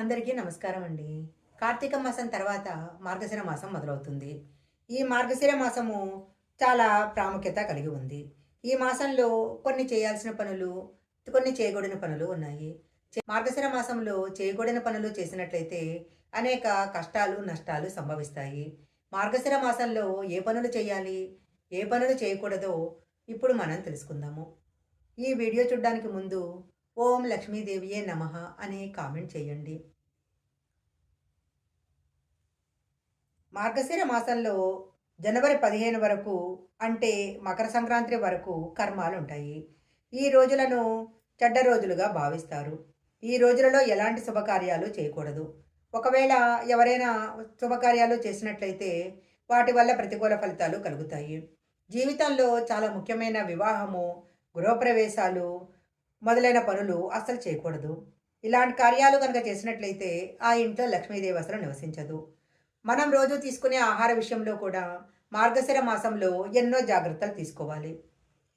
అందరికీ నమస్కారం అండి. కార్తీక మాసం తర్వాత మార్గశిర మాసం మొదలవుతుంది. ఈ మార్గశిర మాసము చాలా ప్రాముఖ్యత కలిగి ఉంది. ఈ మాసంలో కొన్ని చేయాల్సిన పనులు కొన్ని చేయకూడని పనులు ఉన్నాయి. మార్గశిర మాసంలో చేయకూడని పనులు చేసినట్లయితే అనేక కష్టాలు నష్టాలు సంభవిస్తాయి. మార్గశిర మాసంలో ఏ పనులు చేయాలి ఏ పనులు చేయకూడదో ఇప్పుడు మనం తెలుసుకుందాము. ఈ వీడియో చూడడానికి ముందు ఓం లక్ష్మీదేవియే నమః అని కామెంట్ చేయండి. మార్గశిర మాసంలో జనవరి పదిహేను వరకు అంటే మకర సంక్రాంతి వరకు కర్మాలు ఉంటాయి ఈ రోజులను చెడ్డ రోజులుగా భావిస్తారు. ఈ రోజులలో ఎలాంటి శుభకార్యాలు చేయకూడదు. ఒకవేళ ఎవరైనా శుభకార్యాలు చేసినట్లయితే వాటి వల్ల ప్రతికూల ఫలితాలు కలుగుతాయి. జీవితంలో చాలా ముఖ్యమైన వివాహము గృహప్రవేశాలు మొదలైన పనులు అస్సలు చేయకూడదు. ఇలాంటి కార్యాలు కనుక చేసినట్లయితే ఆ ఇంట్లో లక్ష్మీదేవి అసలు నివసించదు. మనం రోజు తీసుకునే ఆహార విషయంలో కూడా మార్గశిర మాసంలో ఎన్నో జాగ్రత్తలు తీసుకోవాలి.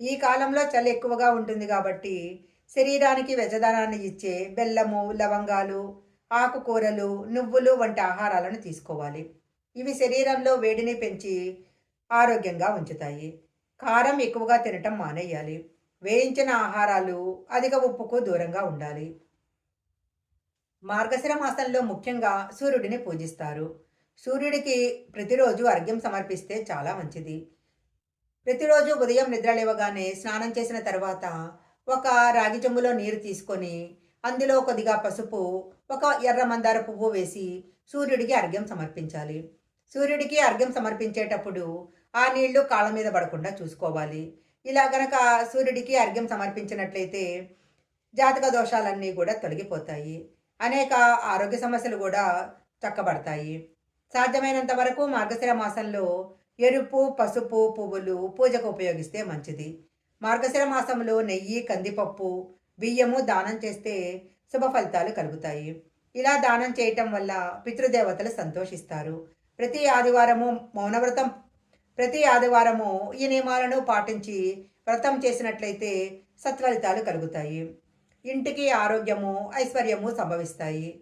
ఈ కాలంలో చలి ఎక్కువగా ఉంటుంది కాబట్టి శరీరానికి వెజదానాన్ని ఇచ్చే బెల్లము లవంగాలు ఆకుకూరలు నువ్వులు వంటి ఆహారాలను తీసుకోవాలి. ఇవి శరీరంలో వేడిని పెంచి ఆరోగ్యంగా ఉంచుతాయి. కారం ఎక్కువగా తినటం మానేయాలి. వేయించిన ఆహారాలు అధిక ఉప్పుకు దూరంగా ఉండాలి. మార్గశిర మాసంలో ముఖ్యంగా సూర్యుడిని పూజిస్తారు. సూర్యుడికి ప్రతిరోజు అర్ఘ్యం సమర్పిస్తే చాలా మంచిది. ప్రతిరోజు ఉదయం నిద్ర లేవగానే స్నానం చేసిన తర్వాత ఒక రాగి చెంబులో నీరు తీసుకొని అందులో కొద్దిగా పసుపు ఒక ఎర్ర మందార పువ్వు వేసి సూర్యుడికి అర్ఘ్యం సమర్పించాలి. సూర్యుడికి అర్ఘ్యం సమర్పించేటప్పుడు ఆ నీళ్ళు కాళ్ళ మీద పడకుండా చూసుకోవాలి. ఇలా గనక సూర్యుడికి అర్ఘ్యం సమర్పించినట్లయితే జాతక దోషాలన్నీ కూడా తొలగిపోతాయి. అనేక ఆరోగ్య సమస్యలు కూడా చక్కబడతాయి. సాధ్యమైనంత వరకు మార్గశిర మాసంలో ఎరుపు పసుపు పువ్వులు పూజకు ఉపయోగిస్తే మంచిది. మార్గశిర మాసంలో నెయ్యి కందిపప్పు బియ్యము దానం చేస్తే శుభ ఫలితాలు కలుగుతాయి. ఇలా దానం చేయటం వల్ల పితృదేవతలు సంతోషిస్తారు. ప్రతి ఆదివారము మౌనవ్రతం. ప్రతి ఆదివారము ఈ నియమాలను పాటించి వ్రతం చేసినట్లయితే సత్ఫలితాలు కలుగుతాయి. ఇంటికి ఆరోగ్యము ఐశ్వర్యము సంభవిస్తాయి.